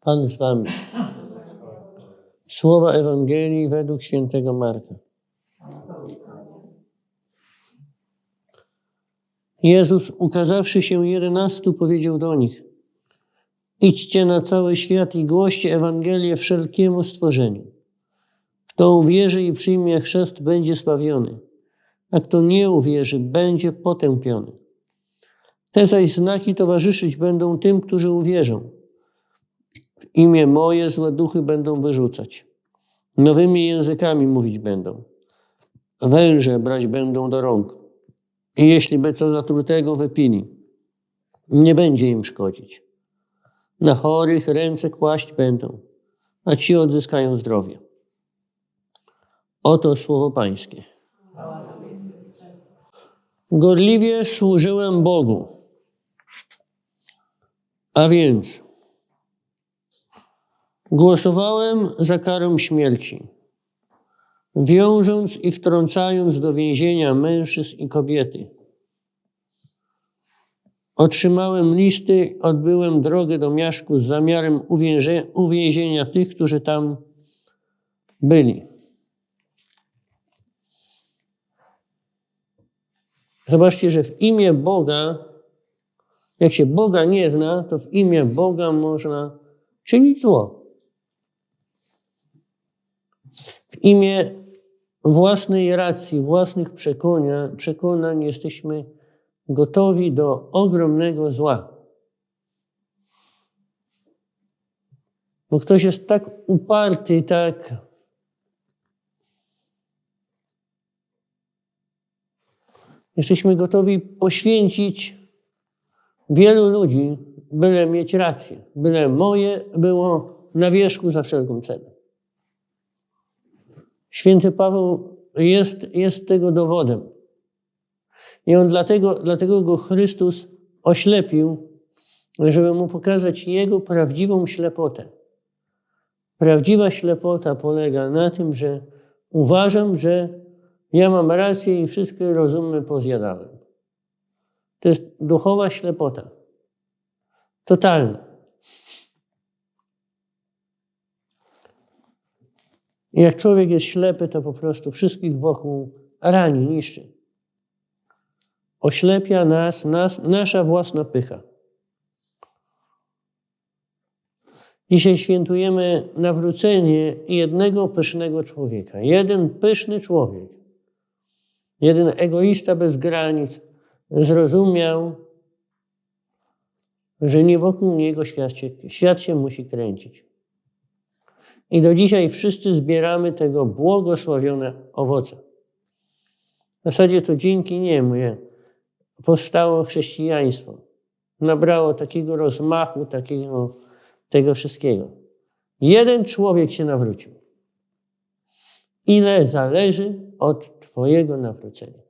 Pan z wami. Słowa Ewangelii według świętego Marka. Jezus, ukazawszy się jedenastu, powiedział do nich: Idźcie na cały świat i głoście Ewangelię wszelkiemu stworzeniu. Kto uwierzy i przyjmie chrzest, będzie spawiony, a kto nie uwierzy, będzie potępiony. Te zaś znaki towarzyszyć będą tym, którzy uwierzą. W imię moje złe duchy będą wyrzucać. Nowymi językami mówić będą. Węże brać będą do rąk. I jeśli by co zatrutego wypili, nie będzie im szkodzić. Na chorych ręce kłaść będą, a ci odzyskają zdrowie. Oto słowo Pańskie. Gorliwie służyłem Bogu. A więc głosowałem za karą śmierci, wiążąc i wtrącając do więzienia mężczyzn i kobiety. Otrzymałem listy, odbyłem drogę do miaszku z zamiarem uwięzie, uwięzienia tych, którzy tam byli. Zobaczcie, że w imię Boga, jak się Boga nie zna, to w imię Boga można czynić zło. W imię własnej racji, własnych przekonań, przekonań jesteśmy gotowi do ogromnego zła. Bo ktoś jest tak uparty, tak Jesteśmy gotowi poświęcić wielu ludzi, byle mieć rację, byle moje było na wierzchu za wszelką cenę. Święty Paweł jest, jest tego dowodem. I on dlatego, dlatego go Chrystus oślepił, żeby mu pokazać jego prawdziwą ślepotę. Prawdziwa ślepota polega na tym, że uważam, że ja mam rację i wszystkie rozumy pozjadałem. To jest duchowa ślepota. Totalna. I jak człowiek jest ślepy, to po prostu wszystkich wokół rani, niszczy. Oślepia nas, nas nasza własna pycha. Dzisiaj świętujemy nawrócenie jednego pysznego człowieka. Jeden pyszny człowiek Jeden egoista bez granic zrozumiał, że nie wokół niego świat się, świat się musi kręcić. I do dzisiaj wszyscy zbieramy tego błogosławione owoce. W zasadzie to dzięki niemu powstało chrześcijaństwo. Nabrało takiego rozmachu, takiego tego wszystkiego. Jeden człowiek się nawrócił. Ile zależy od Twojego nawrócenia.